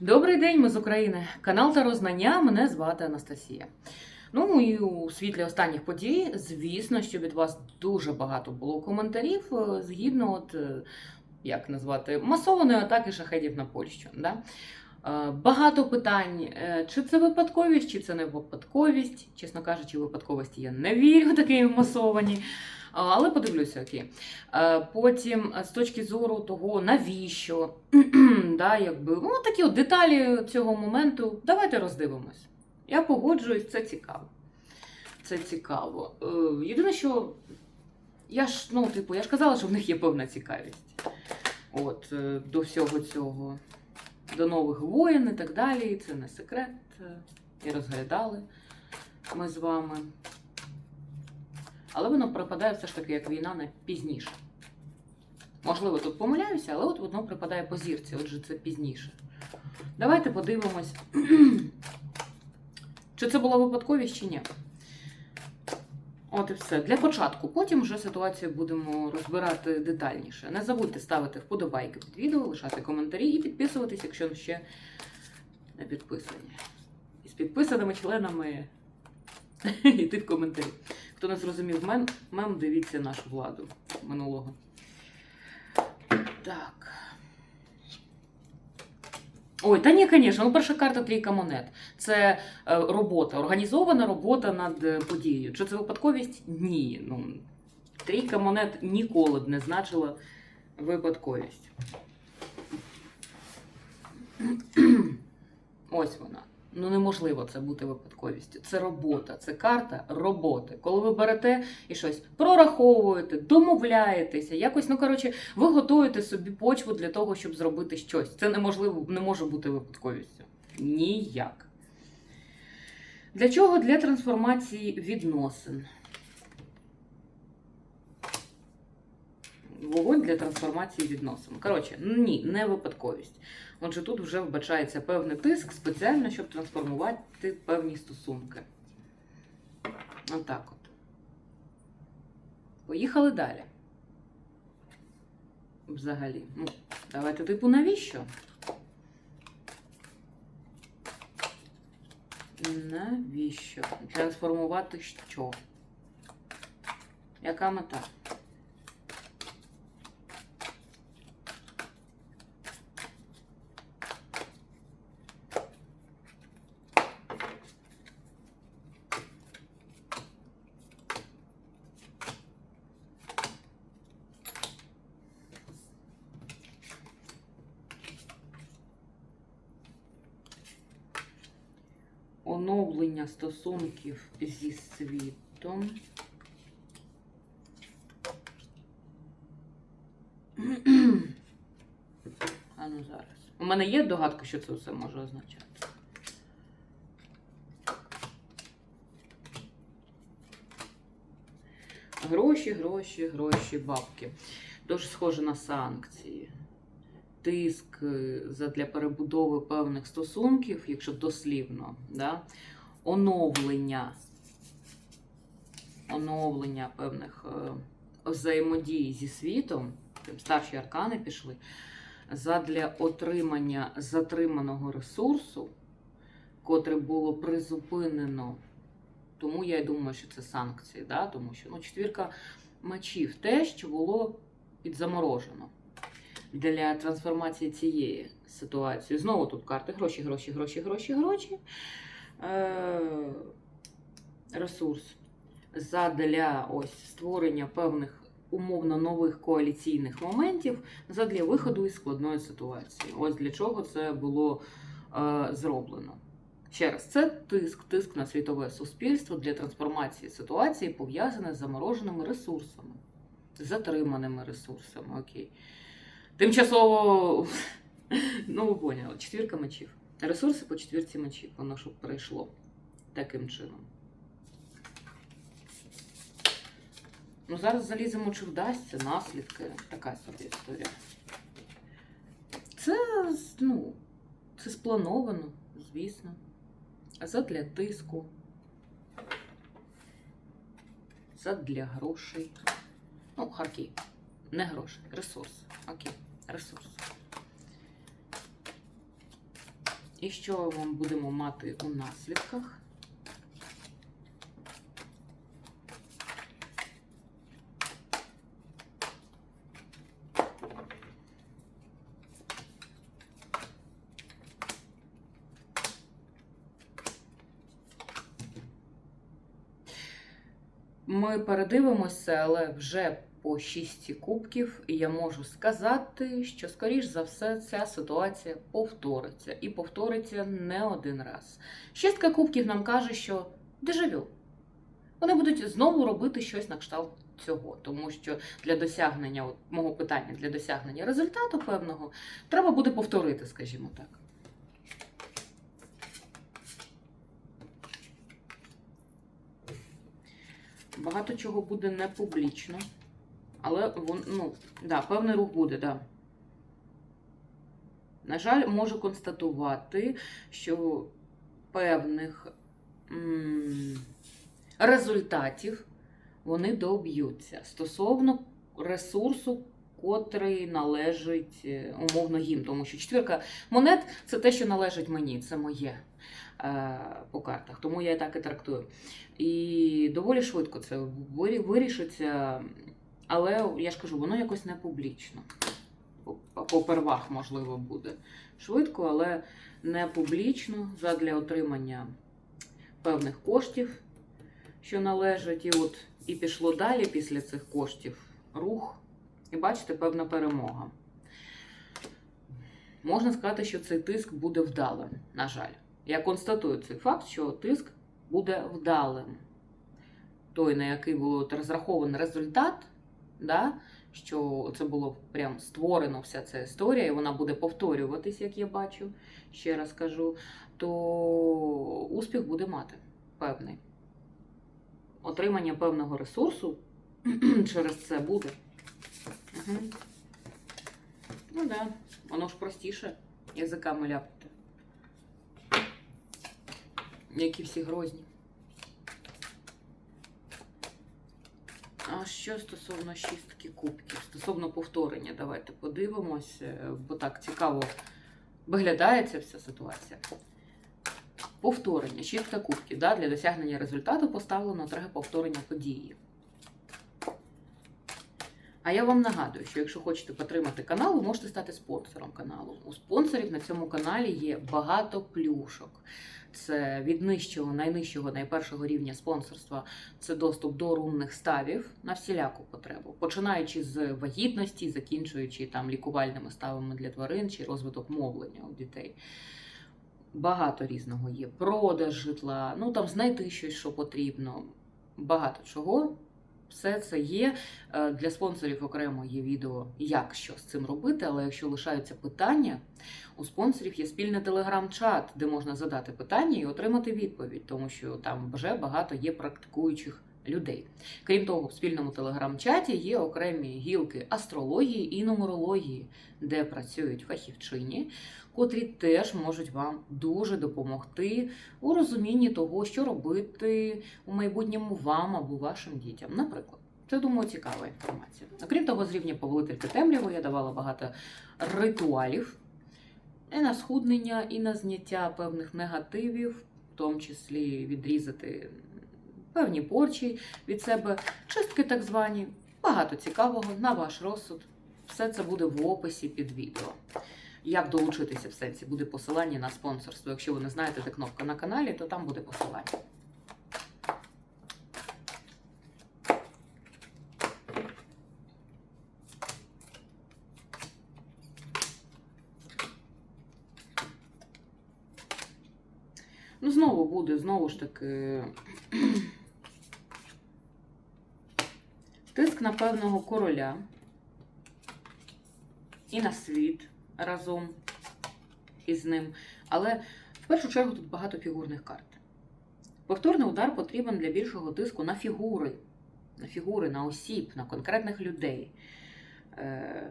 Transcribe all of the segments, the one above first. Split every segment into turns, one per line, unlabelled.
Добрий день, ми з України. Канал Таро Знання. Мене звати Анастасія. Ну і у світлі останніх подій, звісно, що від вас дуже багато було коментарів е, згідно, от е, як назвати, масованої атаки шахедів на Польщу. Да? Е, Багато питань, чи це випадковість, чи це не випадковість. Чесно кажучи, випадковості я не вірю такі масовані. Але подивлюся, окей. Е, Потім, е, з точки зору того, навіщо, да, якби, ну, такі от деталі цього моменту, давайте роздивимось. Я погоджуюсь, це цікаво. Це цікаво. Е, Єдине, що я ж, ну, типу, я ж казала, що в них є певна цікавість. От, до всього цього, до нових воєн і так далі. Це не секрет. І розглядали ми з вами. Але воно припадає все ж таки як війна на пізніше. Можливо, тут помиляюся, але от воно припадає по зірці, отже, це пізніше. Давайте подивимось, чи це була випадковість, чи ні. От і все. Для початку. Потім вже ситуацію будемо розбирати детальніше. Не забудьте ставити вподобайки під відео, лишати коментарі і підписуватись, якщо ще не підписані. І з підписаними членами йти в коментарі. Хто не зрозумів мем, мем, дивіться нашу владу минулого. Так. Ой, та ні, звісно, ну перша карта трійка монет. Це е, робота, організована робота над е, подією. Чи це випадковість? Ні. Ну, трійка монет ніколи б не значила випадковість. Ось вона. Ну, неможливо це бути випадковістю. Це робота, це карта роботи. Коли ви берете і щось прораховуєте, домовляєтеся, якось, ну коротше, ви готуєте собі почву для того, щоб зробити щось. Це неможливо, не може бути випадковістю. Ніяк. Для чого? Для трансформації відносин. Вогонь для трансформації відносин. Коротше, ні, не випадковість. Отже, тут вже вбачається певний тиск спеціально, щоб трансформувати певні стосунки. Отак от. Поїхали далі. Взагалі. Ну, давайте, типу, навіщо? Навіщо? Трансформувати що? Яка мета? Оновлення стосунків зі світом. А ну зараз. У мене є догадка, що це все може означати. Гроші, гроші, гроші, бабки. Дуже схоже на санкції. Тиск е, задля перебудови певних стосунків, якщо дослівно, да? оновлення, оновлення певних е, взаємодій зі світом, старші аркани пішли, задля отримання затриманого ресурсу, котре було призупинено. Тому я й думаю, що це санкції, да? тому що ну, четвірка мечів те, що було підзаморожено для трансформації цієї ситуації. Знову тут карти гроші, гроші, гроші, гроші, гроші. Е, ресурс задля ось створення певних умовно нових коаліційних моментів задля виходу із складної ситуації. Ось для чого це було е, зроблено. Ще раз, це тиск, тиск на світове суспільство для трансформації ситуації, пов'язане з замороженими ресурсами, затриманими ресурсами. Окей. Тимчасово, ну ви поняли, четвірка мечів. Ресурси по четвірці мечів, воно щоб пройшло таким чином. Ну, зараз заліземо, чи вдасться, наслідки. Така собі історія. Це, ну, це сплановано, звісно. Задля тиску. Задля грошей. Ну, харків. Не грошей, ресурс. Окей, ресурс. І що ми будемо мати у наслідках? Ми передивимося, але вже по шісті кубків, і я можу сказати, що, скоріш за все, ця ситуація повториться. І повториться не один раз. Шістка кубків нам каже, що дежавю. Вони будуть знову робити щось на кшталт цього, тому що для досягнення от, мого питання, для досягнення результату певного, треба буде повторити, скажімо так. Багато чого буде не публічно, але ну, да, певний рух буде, да. На жаль, можу констатувати, що певних м, результатів вони доб'ються стосовно ресурсу, котрий належить е, умовно їм. Тому що четвірка монет це те, що належить мені, це моє е, по картах. Тому я так і трактую. І доволі швидко це вирішиться, але я ж кажу, воно якось не публічно. По- Попервах, можливо, буде швидко, але не публічно задля отримання певних коштів, що належать. І от і пішло далі після цих коштів рух. І бачите, певна перемога. Можна сказати, що цей тиск буде вдалим, на жаль. Я констатую цей факт, що тиск буде вдалим. Той, на який був розрахований результат, да, що це було прям створено вся ця історія, і вона буде повторюватись, як я бачу, ще раз кажу, то успіх буде мати певний. Отримання певного ресурсу через це буде. Угу. Ну так, да. воно ж простіше язиками ляпати. Які всі грозні. А що стосовно шістки кубків? Стосовно повторення, давайте подивимось, е, бо так цікаво виглядає ця вся ситуація. Повторення, шістка кубків. Да? Для досягнення результату поставлено треба повторення події. А я вам нагадую, що якщо хочете підтримати канал, ви можете стати спонсором каналу. У спонсорів на цьому каналі є багато плюшок. Це від нижчого, найнижчого, найпершого рівня спонсорства це доступ до рунних ставів на всіляку потребу, починаючи з вагітності, закінчуючи там лікувальними ставами для тварин чи розвиток мовлення у дітей. Багато різного є. Продаж житла, ну там знайти щось, що потрібно. Багато чого. Все це є. Е, Для спонсорів окремо є відео, як що з цим робити. Але якщо лишаються питання, у спонсорів є спільний телеграм-чат, де можна задати питання і отримати відповідь, тому що там вже багато є практикуючих людей. Крім того, в спільному телеграм-чаті є окремі гілки астрології і нумерології, де працюють фахівчині, котрі теж можуть вам дуже допомогти у розумінні того, що робити у майбутньому вам або вашим дітям. Наприклад, це думаю цікава інформація. Окрім того, з рівня повелительки темряви я давала багато ритуалів і на схуднення, і на зняття певних негативів, в тому числі відрізати певні порчі від себе, чистки так звані. Багато цікавого на ваш розсуд. Все це буде в описі під відео. Як долучитися в сенсі, буде посилання на спонсорство. Якщо ви не знаєте, де кнопка на каналі, то там буде посилання. Ну, знову буде, знову ж таки. Тиск на певного короля і на світ разом із ним. Але в першу чергу тут багато фігурних карт. Повторний удар потрібен для більшого тиску на фігури, на фігури, на осіб, на конкретних людей. Е,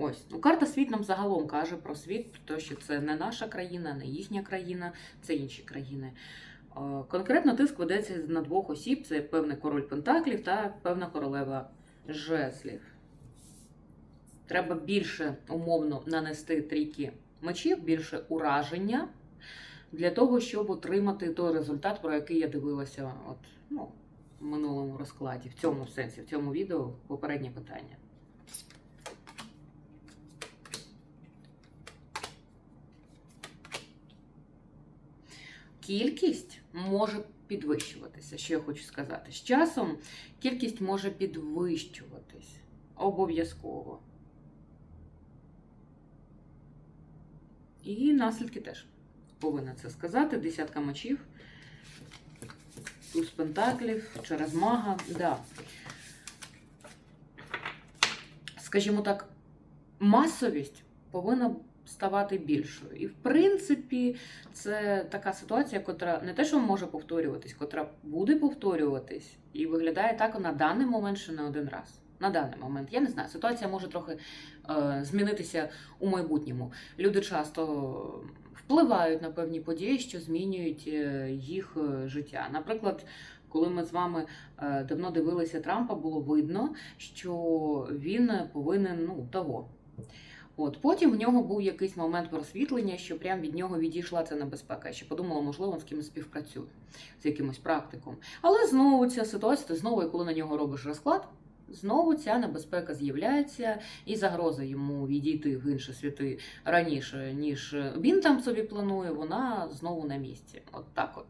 Ось. Ну, карта світ нам загалом каже про світ, тому що це не наша країна, не їхня країна, це інші країни. Е, Конкретно тиск ведеться на двох осіб: це певний король Пентаклів та певна королева жезлів. Треба більше умовно нанести трійки мечів, більше ураження для того, щоб отримати той результат, про який я дивилася от, ну, в минулому розкладі, в цьому сенсі, в цьому відео попереднє питання. Кількість може підвищуватися, що я хочу сказати. З часом кількість може підвищуватись обов'язково. І наслідки теж повинна це сказати. Десятка мечів, туз пентаклів, через мага. Да. Скажімо так, масовість повинна ставати більшою. І в принципі, це така ситуація, котра не те, що може повторюватись, котра буде повторюватись, і виглядає так на даний момент, що не один раз. На даний момент я не знаю. Ситуація може трохи е, змінитися у майбутньому. Люди часто впливають на певні події, що змінюють е, їх е, життя. Наприклад, коли ми з вами е, давно дивилися Трампа, було видно, що він повинен ну того. От потім в нього був якийсь момент просвітлення, що прям від нього відійшла ця небезпека. Ще подумала, можливо, він з кимось співпрацює з якимось практиком. Але знову ця ситуація, знову, коли на нього робиш розклад, знову ця небезпека з'являється, і загроза йому відійти в інші світи раніше, ніж він там собі планує, вона знову на місці. От так от.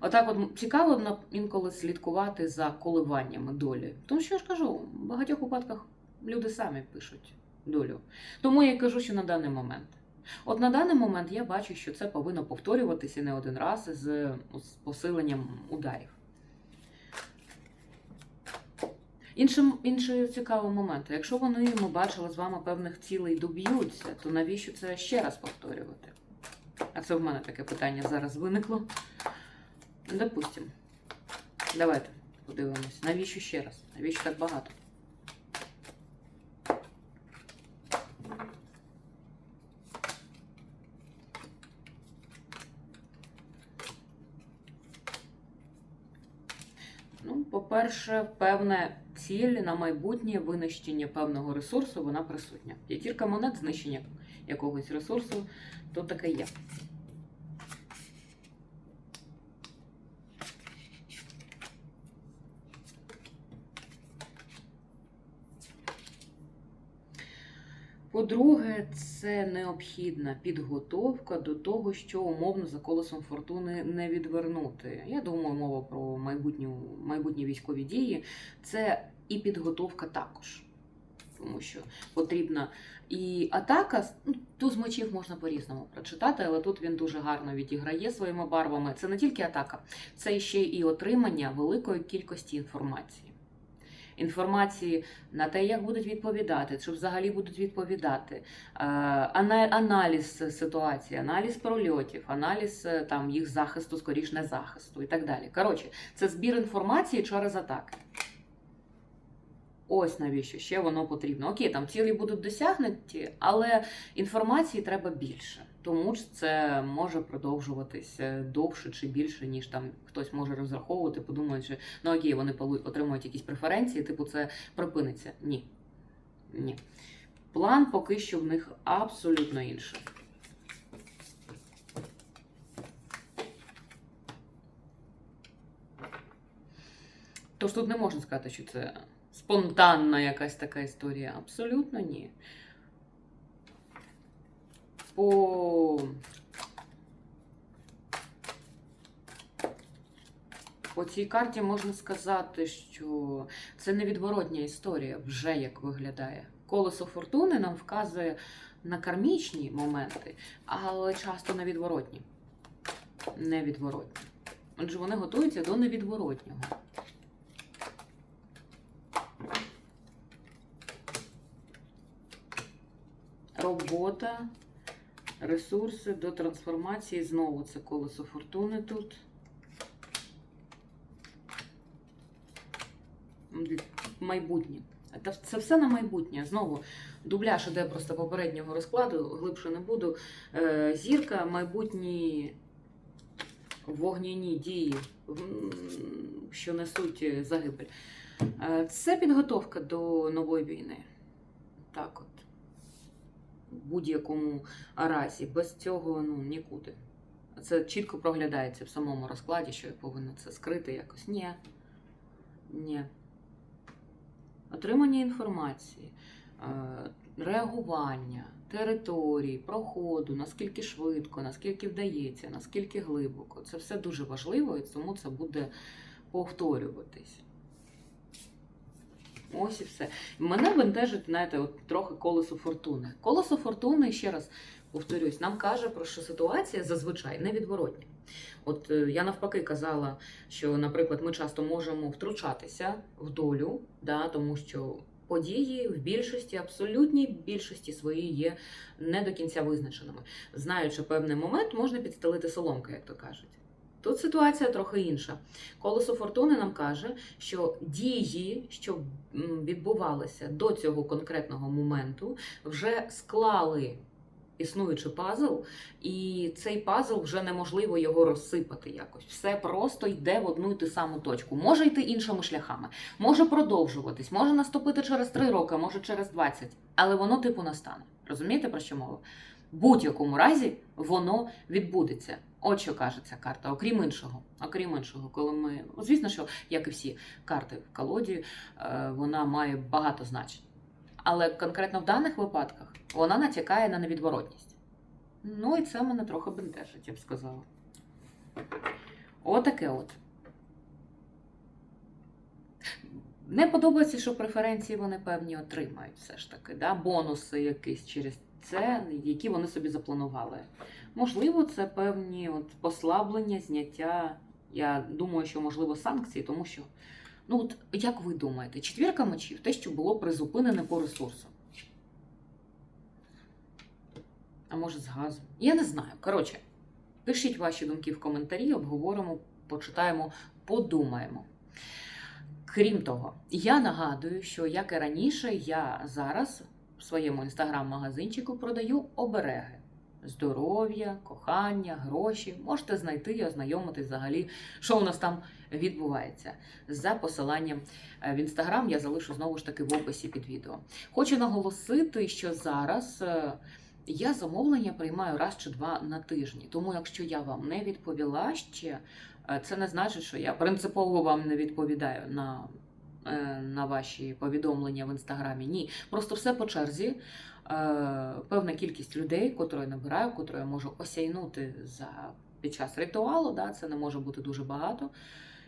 Отак, от цікаво на- інколи слідкувати за коливаннями долі. Тому що я ж кажу, в багатьох випадках люди самі пишуть долю. Тому я кажу, що на даний момент. От на даний момент я бачу, що це повинно повторюватися не один раз з, з посиленням ударів. Іншим, інший цікавий момент. Якщо вони ми бачили з вами певних цілей доб'ються, то навіщо це ще раз повторювати? А це в мене таке питання зараз виникло. Допустимо, Давайте подивимось. Навіщо ще раз? Навіщо так багато? Ну, по-перше, певна ціль на майбутнє винищення певного ресурсу, вона присутня. П'ятірка монет, знищення якогось ресурсу, то таке є. По-друге, це необхідна підготовка до того, що умовно за колесом фортуни не відвернути. Я думаю, мова про майбутню, майбутні військові дії. Це і підготовка також. Тому що потрібна і атака, ну, туз мечів можна по-різному прочитати, але тут він дуже гарно відіграє своїми барвами. Це не тільки атака, це ще і отримання великої кількості інформації. Інформації на те, як будуть відповідати, чи взагалі будуть відповідати, е, аналіз ситуації, аналіз прольотів, аналіз е, там їх захисту, скоріш не захисту і так далі. Коротше, це збір інформації через атаки. Ось навіщо ще воно потрібно. Окей, там цілі будуть досягнуті, але інформації треба більше. Тому ж це може продовжуватися довше чи більше, ніж там хтось може розраховувати, подумаючи, ну окей, вони отримують якісь преференції, типу це припиниться. Ні. Ні. План поки що в них абсолютно інший. Тож тут не можна сказати, що це спонтанна якась така історія. Абсолютно ні. По... По цій карті можна сказати, що це невідворотня історія, вже як виглядає. Колесо фортуни нам вказує на кармічні моменти, але часто на відворотні. Невідворотні. Отже, вони готуються до невідворотнього. Робота, ресурси до трансформації. Знову це колесо фортуни тут. Майбутнє. Це- все на майбутнє. Знову дубляж іде просто попереднього розкладу, глибше не буду. Е, Зірка, майбутні вогняні дії, що несуть загибель. Е, Це підготовка до нової війни. Так от. Будь-якому разі. Без цього ну, нікуди. Це чітко проглядається в самому розкладі, що я повинна це скрити якось. Ні. Ні. Отримання інформації, е, реагування, території, проходу, наскільки швидко, наскільки вдається, наскільки глибоко. Це все дуже важливо і тому це буде повторюватись. Ось і все. Мене бентежить, знаєте, от трохи колесо фортуни. Колесо фортуни, ще раз повторюсь, нам каже про що ситуація зазвичай невідворотня. От е, я навпаки казала, що, наприклад, ми часто можемо втручатися в долю, да, тому що події в більшості, абсолютній більшості своїй є не до кінця визначеними. Знаючи певний момент, можна підстелити соломки, як то кажуть. Тут ситуація трохи інша. Колесо фортуни нам каже, що дії, що відбувалися до цього конкретного моменту, вже склали існуючий пазл, і цей пазл вже неможливо його розсипати якось. Все просто йде в одну і ту саму точку. Може йти іншими шляхами, може продовжуватись, може наступити через 3 роки, може через 20, але воно типу настане. Розумієте про що мова? В будь-якому разі воно відбудеться. От що каже ця карта, окрім іншого. Окрім іншого, коли ми. Ну, звісно, що, як і всі карти в колоді, е, вона має багато значень. Але конкретно в даних випадках вона натякає на невідворотність. Ну і це мене трохи бентежить, я б сказала. Отаке от. Не подобається, що преференції вони певні отримають все ж таки, да? бонуси якісь через це, які вони собі запланували. Можливо, це певні от послаблення, зняття. Я думаю, що можливо санкції, тому що, ну от як ви думаєте, четвірка мечів, те, що було призупинене по ресурсу. А може з газом? Я не знаю. Коротше, пишіть ваші думки в коментарі, обговоримо, почитаємо, подумаємо. Крім того, я нагадую, що як і раніше, я зараз своєму інстаграм-магазинчику продаю обереги. Здоров'я, кохання, гроші. Можете знайти і ознайомитись взагалі, що у нас там відбувається. За посиланням е, в інстаграм я залишу знову ж таки в описі під відео. Хочу наголосити, що зараз е, я замовлення приймаю раз чи два на тижні. Тому, якщо я вам не відповіла ще, е, це не значить, що я принципово вам не відповідаю на, на ваші повідомлення в інстаграмі. Ні, просто все по черзі. Е, Певна кількість людей, котру я набираю, котру я можу осяйнути за під час ритуалу, да, це не може бути дуже багато.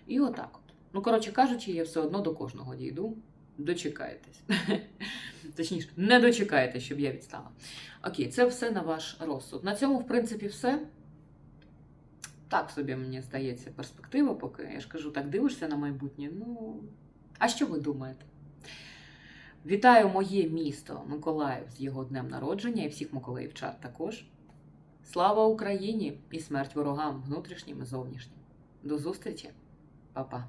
І отак от. Ну, коротше кажучи, я все одно до кожного дійду. Дочекаєтесь. Точніше, не дочекаєтесь, щоб я відстала. Окей, це все на ваш розсуд. На цьому, в принципі, все. Так собі, мені здається, перспектива поки. Я ж кажу, так дивишся на майбутнє. Ну, а що ви думаєте? Вітаю моє місто Миколаїв з його днем народження і всіх миколаївчат також. Слава Україні і смерть ворогам внутрішнім і зовнішнім. До зустрічі, Па-па.